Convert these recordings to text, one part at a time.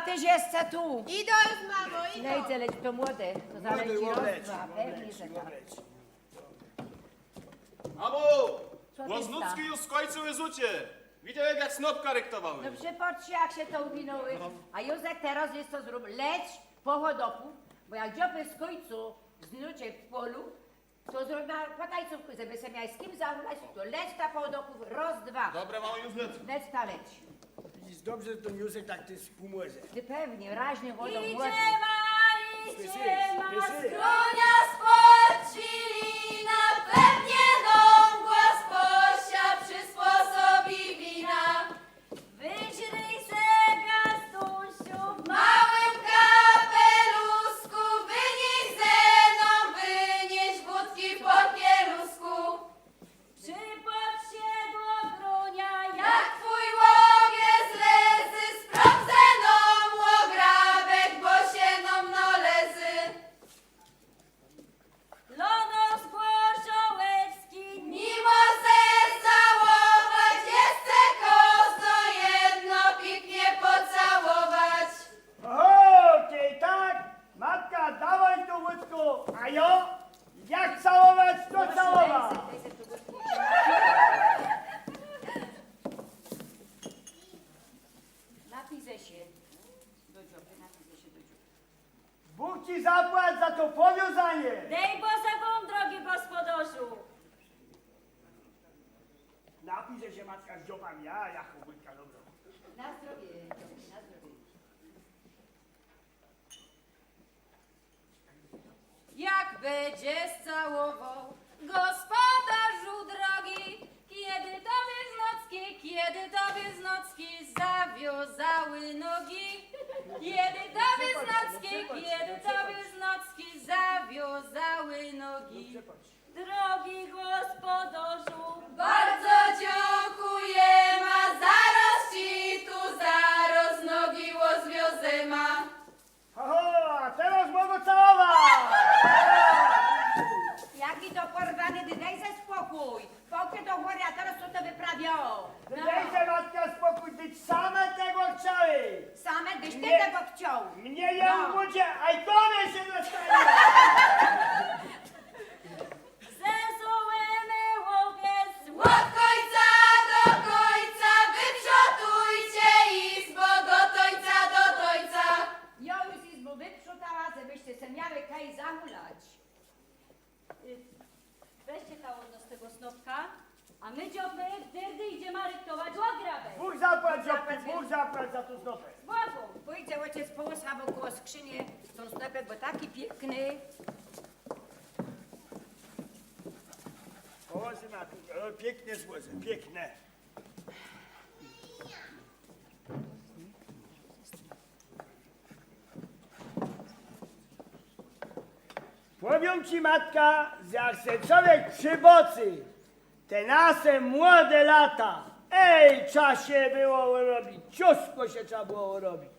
bo widzisz, słonko nad górą, a tyś jeszcze tu. Idą już, mamo, idą. Lejce, leć, to młode, to rozdwa, pewnie, że tak. Amo! Co ty Łoznucki sta? już skończył izucie. Widziałem jak snopka rektowały. No przypatrzcie, jak się to uwinęły. A Józek teraz jest to zrób, leć po bo jak dziopy z końcu znucie w polu, to zrób na potajcówku, żeby się miał z kim zabrać, to leć ta po chodoku, raz, dwa. Dobra, mało już lecę. Leć ta leć. Widzisz, dobrze, że to Józek tak ty współmorze. Ty pewnie, raźnie wodą Idzie młodzi. ma, Słyszysz, idzie ma, skronia sporcili, na pewnie kiedy tobie z nocki zawiązały nogi, kiedy tobie z nocki, kiedy tobie z nocki zawiązały nogi. Drogi gospodarzu, bardzo dziękuję ma, zaraz ci tu zaraz nogi łozwiozę ma. Oho, teraz mogę całować. Jaki to porwany, daj ze spokój. Połkę do góry, a teraz to wyprawiało? Dajcie matka spokój, ty same tego chciały. Same byś ty Nie. tego chciał. Mnie je No. ubudzie, a i tobie się dostanie. Zesułymy łowiec od końca do końca, wyprzotujcie izbo do końca, do końca. Ja już izbu wyprzutała, żebyście se miały kaj zahulać. Y, Weźcie ta odno z tego snopka, a my dziopy dyrdy idziemy rektować ograbę. Bóg zapłać, dziopy, Zapłać za to znopę. Błagu. Pójdzie ojciec połysza koło skrzynię, tą stepę, bo taki piękny. O, syna, o, piękne złoże, piękne. Powiem ci, matka, że jak se człowiek przybocy, te nasze młode lata, ej, się było robić, ciusko się trzeba było robić.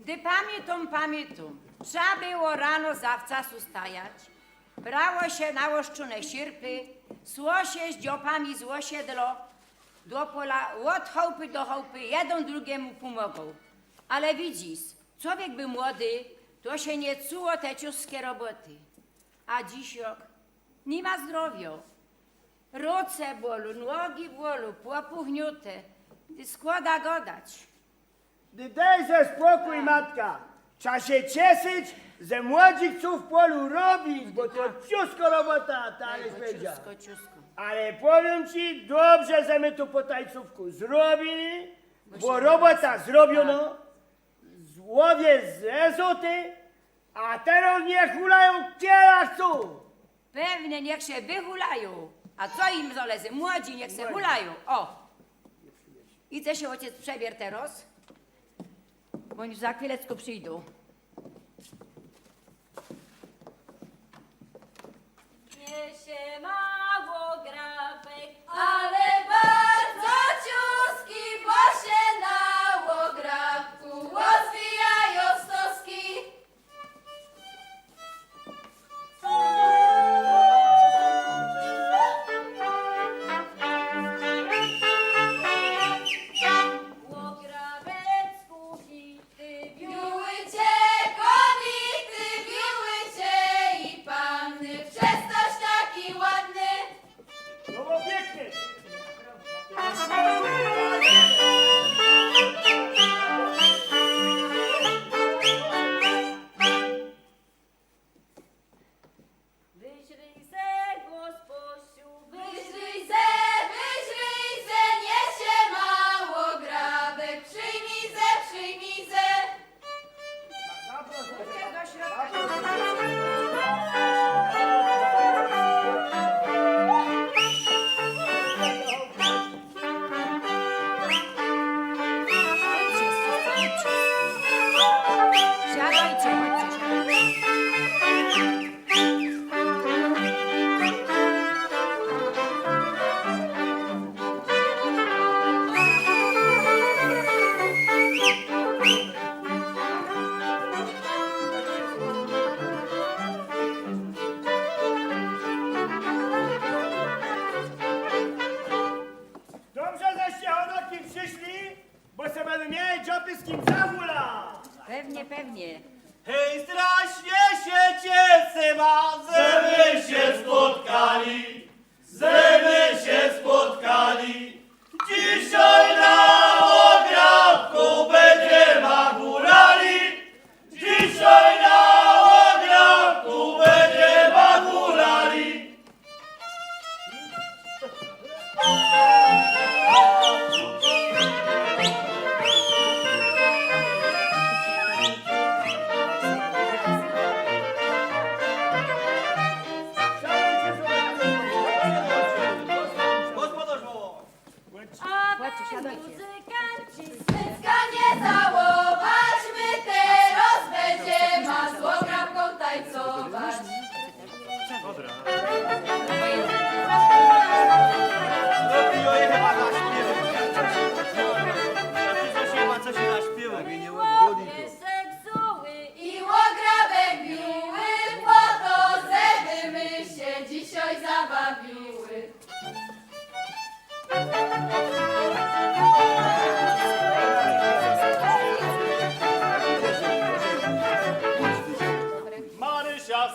Gdy pamiętam, pamiętam, trzeba było rano zawczasu stajać, brało się nałoszczone sierpy, szło się z dziopami z osiedlo do pola, od chałupy do chałupy, jeden drugiemu pomogą. Ale widzisz, człowiek był młody, to się nie czuło te ciuskie roboty. A dziś rok, nie ma zdrowia. Ruce bolu, nogi bolu, płopuchniute, składa godać. Gdy daj ze spokój, matka. Trzeba się cieszyć, że młodzi chcą w polu robić, bo to ciusko robota, tak jest powiedział. Ciusko, ciusko. Ale powiem ci, dobrze, że my tu po tajcówku zrobili, bo robota zrobiono, złowie zrezuty, a teraz niech hulają chcą. Pewnie niech się wyhulają. A co im zależy? Młodzi niech się hulają. O! Idę się ojciec przebier teraz, bo oni za chwileczkę przyjdą. Niesie mało grabek, ale bardzo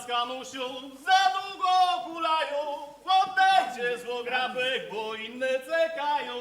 skamusiu, za długo hulają. Oddajcie złograbek, bo inne czekają.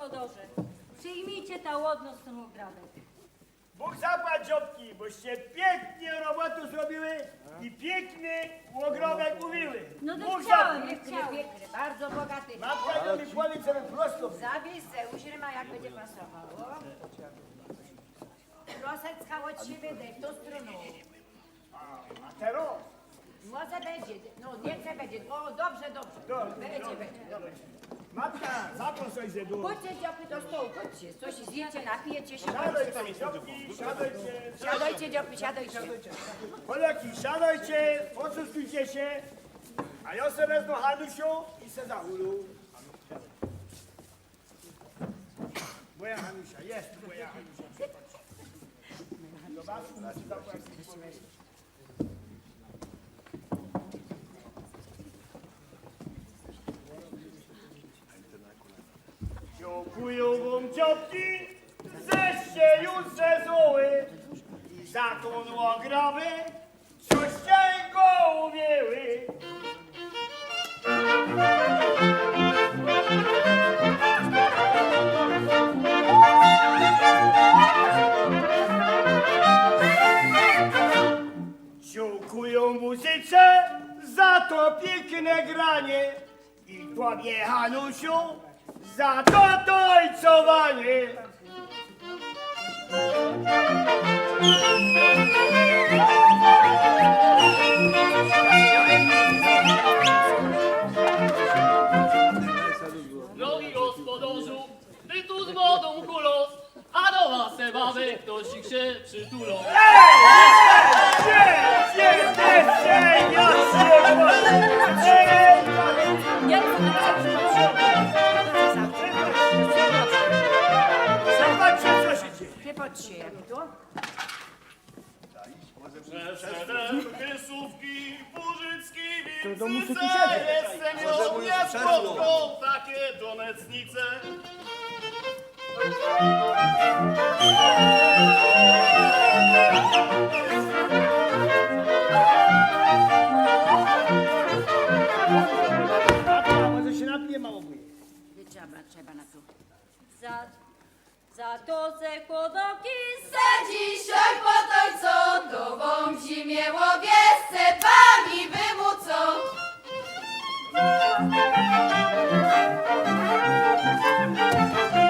Gospodarze, przyjmijcie ta łodno z tą ogradek. Bóg zapłać dziobki, boście pięknie robotę zrobiły i piękny ogrodek uwiły. No to Bóg chciałem, zapłać. Piękny, chciałem. piękny, bardzo bogaty. Matka to mi powie, co mi prosto. Se uźryma, jak będzie pasowało. Rosecka od siebie dej, w tą stronę. A teraz? Może będzie, no nie chce będzie. O, dobrze, dobrze. Dobrze, Będzie, dobrze, będzie. Matka, zaproś coś ze dół. Chodźcie dziopy do stołu, chodźcie. Coś zjecie, napijecie się. Siadajcie, dziobki, siadajcie. Siadajcie dziopy, siadajcie. Poleki, siadajcie, poczustujcie się. A ja se wezmę Hanusiu i se zahulu. Moja Hanusia, jest moja Hanusia. Zobaczmy, na co zapłacić. Dziękuję wam dziobki, zeście już ze złoły i za tą ograwy, coście go uwieły. Dziękuję muzyce za to piękne granie i tobie Hanusiu za to dojcowanie. Drogi gospodarzu, ty tu z wodą kulos, a do was se bawy ktoś ich się przytulą. Dzieje. Ty patrzcie, jak to. Przesedemki, słówki, Burzycki, To do muzyki Wincyce, siedzę. jestem ją niespotką, takie to necnice. A może się napije mało buje. Nie trzeba, trzeba na to. Za, za to ze kłodoki Za dzisiaj to, wam zimie łowiesce wami wymucą. cepami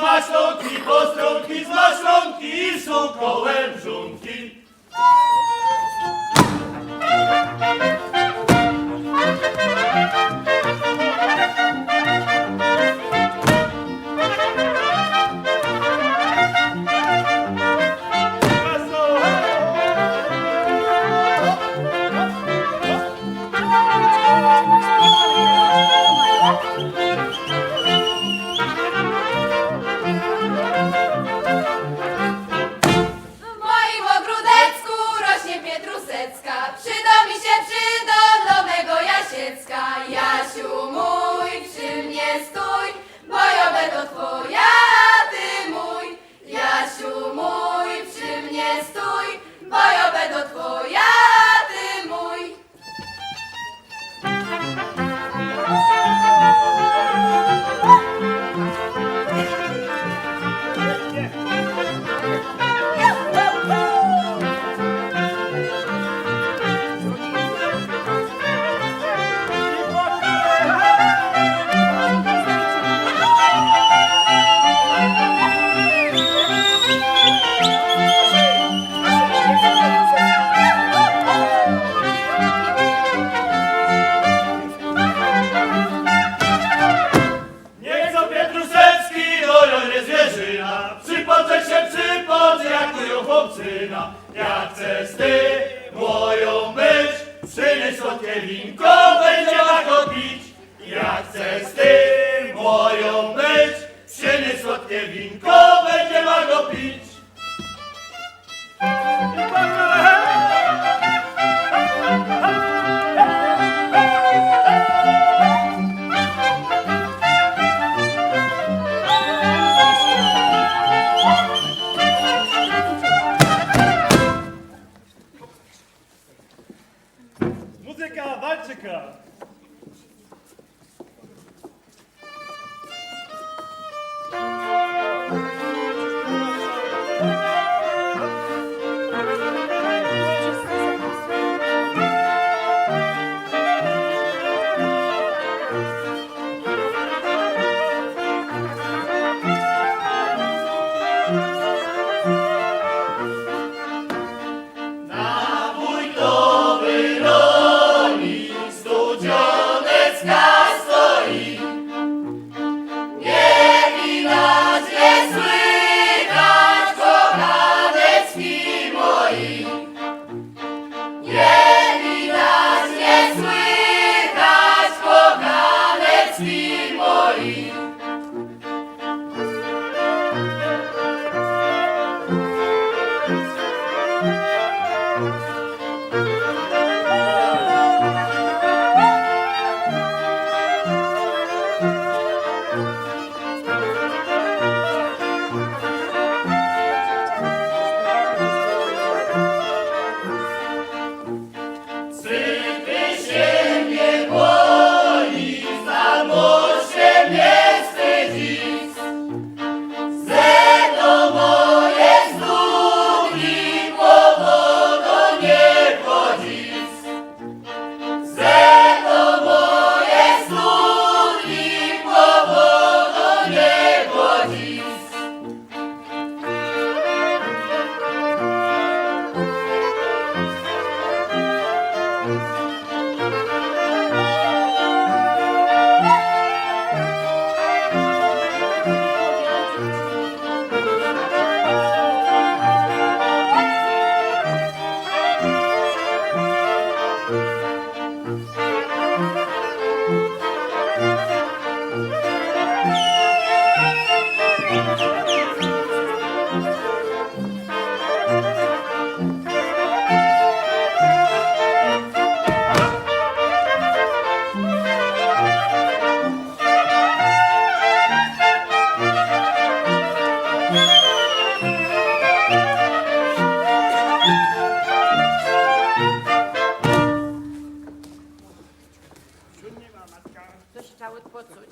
z maśląki, postrąki z maśląki i sukołem żonki.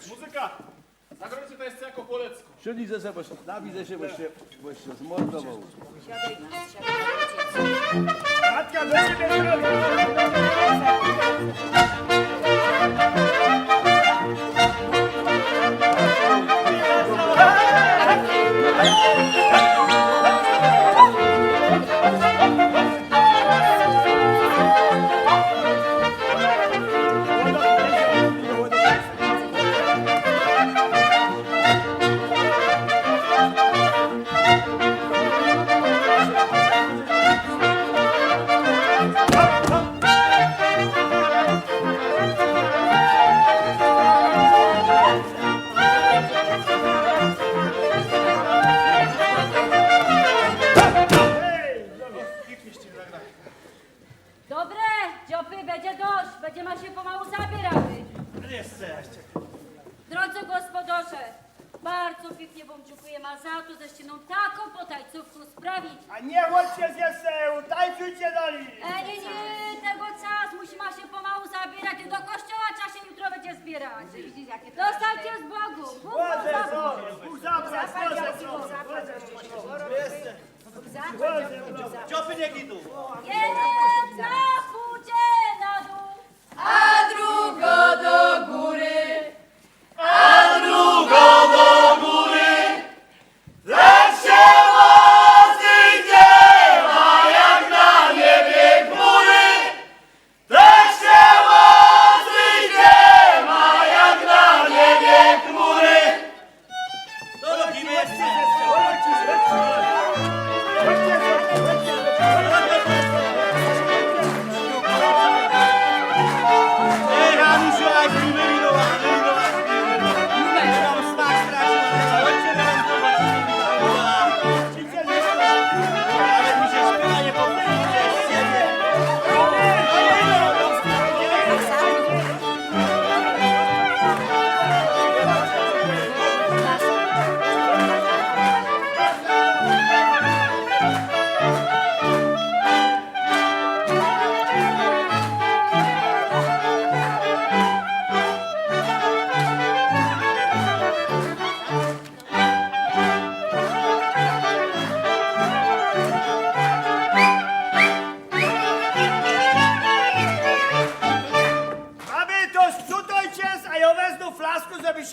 Muzyka! Zagrajcie to jest jako polecko. Czyli ze sobą na widzę się, bo się, bo się zmordował. Matka, do ciebie!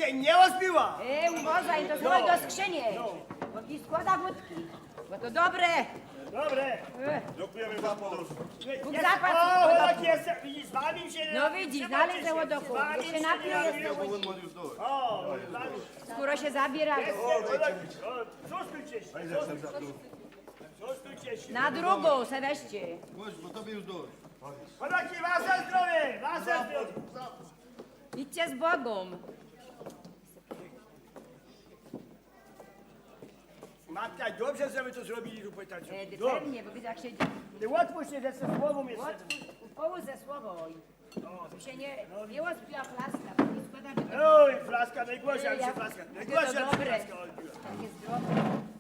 się nie ozbiła! Ej, uważaj, to złoj do skrzyni. Bo ci składa wódki. Bo to dobre. Dobre! E. Dziękujemy wam podróż. Bóg. O, tak jest! Widzisz, się... No widzisz, dalej ze łodoku. Bo się napił, się zabiera. Zostańcie się! Się! Na drugą se weźcie. Chodź, bo tobie już dość. Wasze zdrowie! Wasze zdrowie! Idźcie z Bogiem. Matka, dobrze, że my to zrobili, Rupert. E, Dobrze. Pewnie, bo widzę jak się Nie łatwo się, że ze słową jest. Połóż ze słową. Tu się nie, nie odbiła flaska, bo nie składa, że Oj, flaska, najgłośniej, jak się Jak- flaska. Najgłośniej, jak się dobre. flaska odbiła. takie zdrowe.